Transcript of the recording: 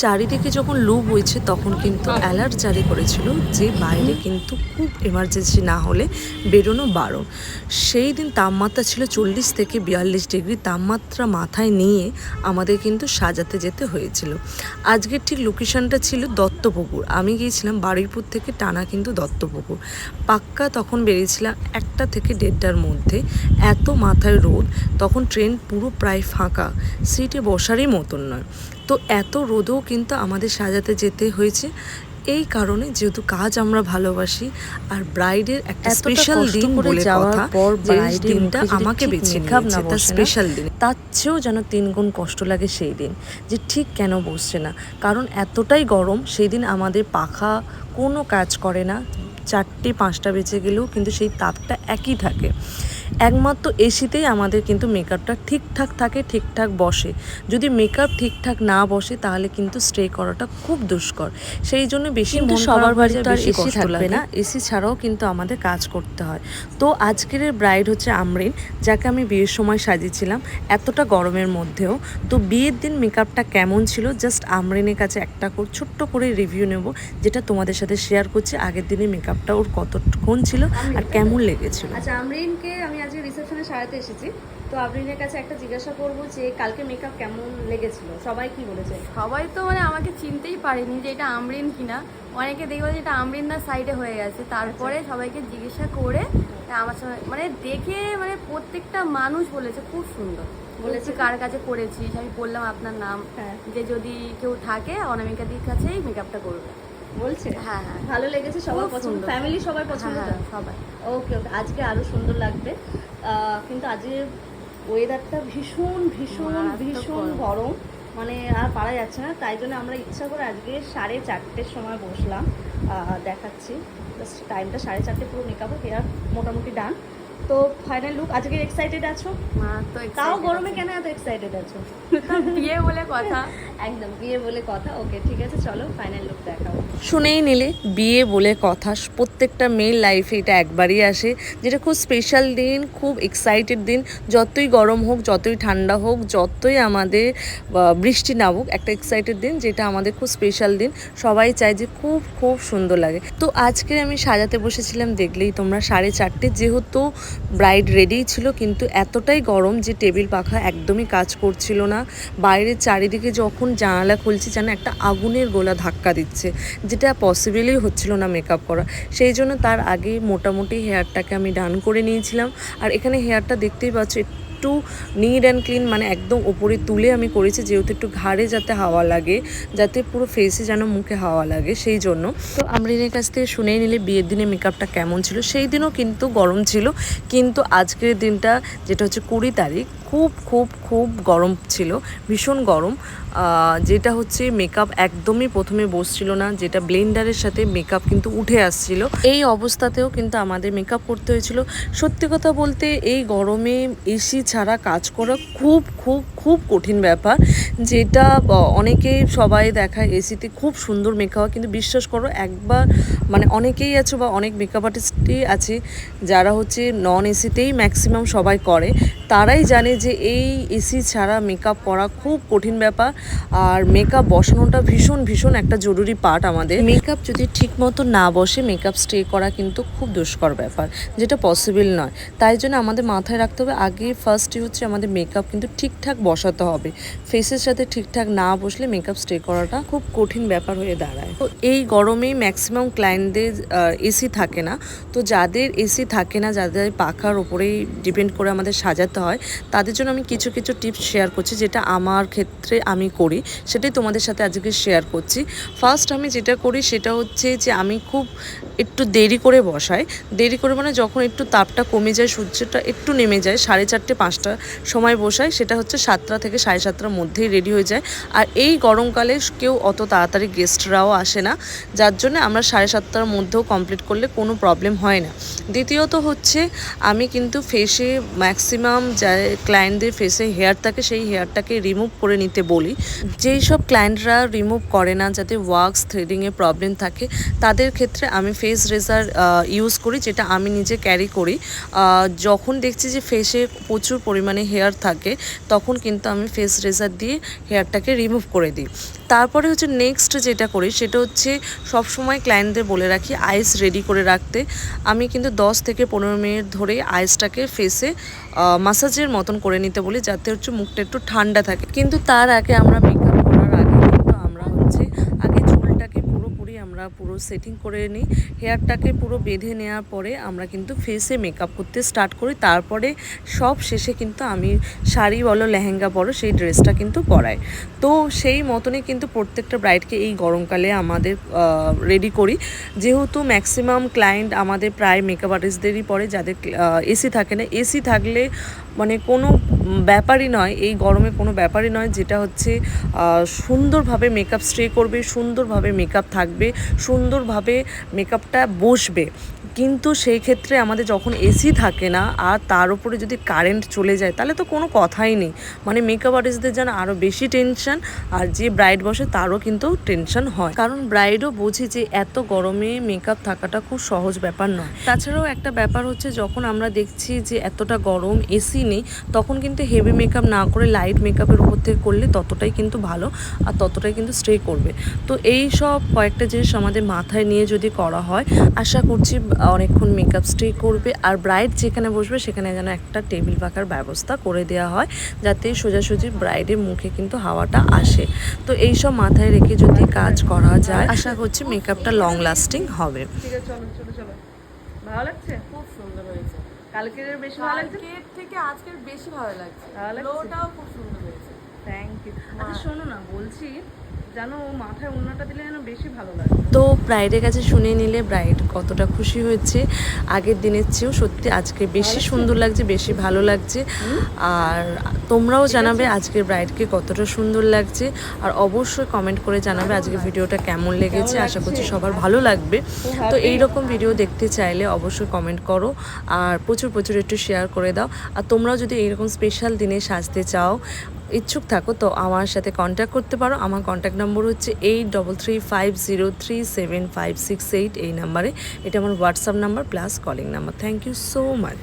চারিদিকে যখন লু বইছে, তখন কিন্তু অ্যালার্ট জারি করেছিল যে বাইরে কিন্তু খুব এমার্জেন্সি না হলে বেরোনো বারণ। সেই দিন তাপমাত্রা ছিল চল্লিশ থেকে বিয়াল্লিশ ডিগ্রি, তাপমাত্রা মাথায় নিয়ে আমাদের কিন্তু সাজাতে যেতে হয়েছিল। আজকের ঠিক লোকেশনটা ছিল দত্তপুকুর। আমি গিয়েছিলাম বারুইপুর থেকে টানা কিন্তু দত্তপুকুর। পাক্কা তখন বেরিয়েছিলাম একটা থেকে দেড়টার মধ্যে। এত মাথায় রোদ, তখন ট্রেন পুরো প্রায় ফাঁকা। সিটে বসারই মতন নয়। তো এত রোদেও কিন্তু আমাদের সাজাতে যেতে হয়েছে। এই কারণে যেহেতু কাজ আমরা ভালোবাসি আর ব্রাইডের একটা স্পেশাল দিন বলে যাওয়ার কথা পর যে দিনটা আমাকে বেছে নিয়েছে তার স্পেশাল দিন। তার চেয়েও যেন তিন গুণ কষ্ট লাগে সেই দিন যে ঠিক কেন বসছে না। কারণ এতটাই গরম সেই দিন আমাদের পাখা কোনো কাজ করে না চারটে পাঁচটা বেজে গেলেও কিন্তু সেই তাপটা একই থাকে। একমাত্র এসিতেই আমাদের কিন্তু মেকআপটা ঠিকঠাক থাকে ঠিকঠাক বসে। যদি মেকআপ ঠিকঠাক না বসে তাহলে কিন্তু স্টে করাটা খুব দুষ্কর। সেই জন্য বেশি সবার বাড়িতে আর বেশি থাকবে না। না। এসি ছাড়াও কিন্তু আমাদের কাজ করতে হয়। তো আজকের ব্রাইড হচ্ছে আমরিন যাকে আমি বিয়ের সময় সাজিয়েছিলাম এতটা গরমের মধ্যেও। তো বিয়ের দিন মেকআপটা কেমন ছিল? জাস্ট আমরিনের কাছে একটা করে ছোট্ট করে রিভিউ নেব যেটা তোমাদের সাথে শেয়ার করছি। আগের দিনে মেকআপটা ওর কতক্ষণ ছিল আর কেমন লেগেছিল? আচ্ছা আমরিনকে আমি আজকে রিসেপশনে সারাতে এসেছি। তো আমরিনের কাছে একটা জিজ্ঞাসা করব যে কালকে মেকআপ কেমন লেগেছিল? সবাই কি বলেছে? সবাই তো মানে আমাকে চিনতেই পারেনি যে এটা আমরিন কিনা। অনেকে দেখবে যে এটা আমরিন না সাইডে হয়ে গেছে। তারপরে সবাইকে জিজ্ঞাসা করে আমার সঙ্গে মানে দেখে মানে প্রত্যেকটা মানুষ বলেছে খুব সুন্দর। বলেছে কার কাছে করেছিস আমি বললাম আপনার নাম। হ্যাঁ। যে যদি কেউ থাকে অনামিকাদির কাছেই মেকআপটা করবে। বলছে? হ্যাঁ হ্যাঁ। ভালো লেগেছে সবার পছন্দ। ফ্যামিলি সবার পছন্দ হ্যাঁ হ্যাঁ, সবাই ওকে ওকে আজকে আরও সুন্দর লাগবে। কিন্তু আজকে ওয়েদারটা ভীষণ ভীষণ ভীষণ গরম। গরম। মানে আর পারা যাচ্ছে না তাই জন্য আমরা ইচ্ছা করে আজকে সাড়ে চারটের সময় বসলাম। দেখাচ্ছি। জাস্ট টাইমটা সাড়ে চারটে পুরো মেকআপ হেয়ার মোটামুটি ডান তো ফাইনাল লুক আজকে এক্সাইটেড আছো? তাও গরমে কেন এত এক্সাইটেড আছো? বিয়ে বলে কথা। একদম বিয়ে বলে কথা। ওকে ঠিক আছে চলো ফাইনাল লুক দেখাও। শুনেই নিলে বিয়ে বলে কথা। প্রত্যেকটা মেয়ের লাইফে এটা একবারই আসে। যেটা খুব স্পেশাল দিন খুব এক্সাইটেড দিন। যতই গরম হোক যতই ঠান্ডা হোক যতই আমাদের বৃষ্টি না হোক একটা এক্সাইটেড দিন যেটা আমাদের খুব স্পেশাল দিন। সবাই চায় যে খুব খুব সুন্দর লাগে। তো আজকে আমি সাজাতে বসেছিলাম দেখলেই তোমরা সাড়ে চারটে। যেহেতু ব্রাইড রেডিই ছিল, কিন্তু এতটাই গরম যে টেবিল পাখা একদমই কাজ করছিল না। বাইরের চারিদিকে যখন জানালা খুলছি যেন একটা আগুনের গোলা ধাক্কা দিচ্ছে, যেটা পসিবলই হচ্ছিল না মেকআপ করা। সেই জন্য তার আগে মোটামুটি হেয়ারটাকে আমি ডান করে নিয়েছিলাম। আর এখানে হেয়ারটা দেখতেই পাচ্ছ একটু নিট অ্যান্ড ক্লিন মানে একদম ওপরে তুলে আমি করেছি, যেহেতু একটু ঘাড়ে যাতে হাওয়া লাগে, যাতে পুরো ফেসে যেন মুখে হাওয়া লাগে, সেই জন্য। তো আমরিনের কাছ থেকে শুনেই নিলে বিয়ের দিনে মেকআপটা কেমন ছিল? সেই দিনও কিন্তু গরম ছিল, কিন্তু আজকের দিনটা, যেটা হচ্ছে কুড়ি তারিখ, খুব খুব খুব গরম ছিল, ভীষণ গরম। যেটা হচ্ছে মেকআপ একদমই প্রথমে বসছিল না, যেটা ব্লেন্ডারের সাথে মেকআপ কিন্তু উঠে আসছিল। এই অবস্থাতেও কিন্তু আমাদের মেকআপ করতে হয়েছিল। সত্যি কথা বলতে, এই গরমে এসি ছাড়া কাজ করা খুব খুব খুব কঠিন ব্যাপার। যেটা অনেকেই সবাই দেখায় এসিতে খুব সুন্দর মেকআপ কিন্তু বিশ্বাস করো, একবার মানে অনেকেই আছে বা অনেক মেকআপ আর্টিস্টই আছে, যারা হচ্ছে নন এসিতেই ম্যাক্সিমাম সবাই করে। তারাই জানে যে এই এসি ছাড়া মেকআপ করা খুব কঠিন ব্যাপার। আর মেকআপ বসানোটা ভীষণ ভীষণ একটা জরুরি পার্ট আমাদের। মেকআপ যদি ঠিক মতো না বসে মেকআপ স্টে করা কিন্তু খুব দুষ্কর ব্যাপার যেটা পসিবল নয়। তাই জন্য আমাদের মাথায় রাখতে হবে আগে ফার্স্টই হচ্ছে আমাদের মেকআপ কিন্তু ঠিকঠাক বসাতে হবে। ফেসের সাথে ঠিকঠাক না বসলে মেকআপ স্টে করাটা খুব কঠিন ব্যাপার হয়ে দাঁড়ায়। তো এই গরমেই ম্যাক্সিমাম ক্লায়েন্টদের এসি থাকে না। তো যাদের এসি থাকে না যাদের পাখার ওপরেই ডিপেন্ড করে আমাদের সাজাতে হয়, তাদের জন্য আমি কিছু কিছু টিপস শেয়ার করছি যেটা আমার ক্ষেত্রে আমি করি, সেটাই তোমাদের সাথে আজকে শেয়ার করছি। ফার্স্ট আমি যেটা করি সেটা হচ্ছে যে আমি খুব একটু দেরি করে বসাই। দেরি করে মানে যখন একটু তাপটা কমে যায়, সূর্যটা একটু নেমে যায়, সাড়ে চারটে পাঁচটা সময় বসাই, সেটা হচ্ছে সাতটা থেকে সাড়ে সাতটার মধ্যেই রেডি হয়ে যায়। আর এই গরমকালে কেউ অত তাড়াতাড়ি গেস্টরাও আসে না, যার জন্য আমরা সাড়ে সাতটার মধ্যেও কমপ্লিট করলে কোনো প্রবলেম হয় না। দ্বিতীয়ত হচ্ছে আমি কিন্তু ফেসে ম্যাক্সিমাম যা ক্লায়েন্টদের ফেসে হেয়ার থাকে, সেই হেয়ারটাকে রিমুভ করে নিতে বলি। যেই সব ক্লায়েন্টরা রিমুভ করে না, যাতে ওয়াক্স থ্রেডিংয়ে প্রবলেম থাকে, তাদের ক্ষেত্রে আমি ফেস রেজার ইউজ করি, যেটা আমি নিজে ক্যারি করি। যখন দেখছি যে ফেসে প্রচুর পরিমাণে হেয়ার থাকে, তখন কিন্তু আমি ফেস রেজার দিয়ে হেয়ারটাকে রিমুভ করে দিই। তারপরে হচ্ছে নেক্সট যেটা করি, সেটা হচ্ছে সবসময় ক্লায়েন্টদের বলে রাখি আইস রেডি করে রাখতে। আমি কিন্তু দশ থেকে পনেরো মিনিট ধরে আইসটাকে ফেসে মাসাজের মতন করে নিতে বলি যাতে হচ্ছে মুখটা একটু ঠান্ডা থাকে। কিন্তু তার আগে আমরা মেকআপ করার আগে কিন্তু আমরা হচ্ছে, আগে চুলটাকে পুরোপুরি আমরা সেটিং করে নিই। হেয়ারটাকে পুরো বেঁধে নেওয়ার পরে আমরা কিন্তু ফেসে মেকআপ করতে স্টার্ট করি। তারপরে সব শেষে কিন্তু আমি শাড়ি বলো, লেহেঙ্গা বলো, সেই ড্রেসটা কিন্তু পরাই। তো সেই মতনই কিন্তু প্রত্যেকটা ব্রাইডকে এই গরমকালে আমাদের রেডি করি। যেহেতু ম্যাক্সিমাম ক্লায়েন্ট আমাদের প্রায় মেকআপ আর্টিস্টদেরই পরে, যাদের এসি থাকে না। এসি থাকলে মানে কোনো ব্যাপারই নয়, এই গরমে কোনো ব্যাপারই নয়। যেটা হচ্ছে সুন্দরভাবে মেকআপ স্ট্রে করবে, সুন্দরভাবে মেকআপ থাকবে সুন্দরভাবে মেকআপটা বসবে। কিন্তু সেই ক্ষেত্রে আমাদের যখন এসি থাকে না, আর তার উপরে যদি কারেন্ট চলে যায়, তাহলে তো কোনো কথাই নেই। মানে মেকআপ আর্টিস্টদের যেন আরও বেশি টেনশন আর যে ব্রাইড বসে তারও কিন্তু টেনশন হয়। কারণ ব্রাইডও বোঝে যে এত গরমে মেকআপ থাকাটা খুব সহজ ব্যাপার নয়। তাছাড়াও একটা ব্যাপার হচ্ছে, যখন আমরা দেখছি যে এতটা গরম এসি নেই, তখন কিন্তু হেভি মেকআপ না করে লাইট মেকআপের উপর থেকে করলে ততটাই কিন্তু ভালো, আর ততটাই কিন্তু স্টে করবে। তো এই সব কয়েকটা জিনিস আমাদের মাথায় নিয়ে যদি করা হয় আশা করছি অনেকক্ষণ মেকআপ স্টে করবে। আর ব্রাইড যেখানে বসবে সেখানে যেন একটা টেবিল পাকার ব্যবস্থা করে দেওয়া হয় যাতে সোজাসুজি ব্রাইডের মুখে কিন্তু হাওয়াটা আসে। তো এই সব মাথায় রেখে যদি কাজ করা যায় আশা করছি মেকআপটা লং লাস্টিং হবে। ঠিক আছে চলো চলো চলো। ভালো লাগছে? খুব সুন্দর হয়েছে। কালকের বেশি ভালো লাগছে? কালকের থেকে আজকের বেশি ভালো লাগছে। ভালো লাগছে? খুব সুন্দর হয়েছে। থ্যাংক ইউ আচ্ছা শোনো না বলছি জানো মাথায় ওড়নাটা দিলে যেন বেশি ভালো লাগে। তো ব্রাইডের কাছে শুনে নিলে ব্রাইড কতটা খুশি হয়েছে আগের দিনের চেয়েও সত্যি আজকে বেশি সুন্দর লাগছে বেশি ভালো লাগছে। আর তোমরাও জানাবে আজকের ব্রাইডকে কতটা সুন্দর লাগছে। আর অবশ্যই কমেন্ট করে জানাবে আজকে ভিডিওটা কেমন লেগেছে। আশা করছি সবার ভালো লাগবে। তো এই রকম ভিডিও দেখতে চাইলে অবশ্যই কমেন্ট করো। আর প্রচুর প্রচুর একটু শেয়ার করে দাও। আর তোমরাও যদি এইরকম স্পেশাল দিনে সাজতে চাও ইচ্ছুক থাকো তো আমার সাথে কন্ট্যাক্ট করতে পারো। আমার কন্ট্যাক্ট নম্বর হচ্ছে eight double three five zero three seven five six eight এই নাম্বারে এটা আমার WhatsApp number plus calling number thank you so much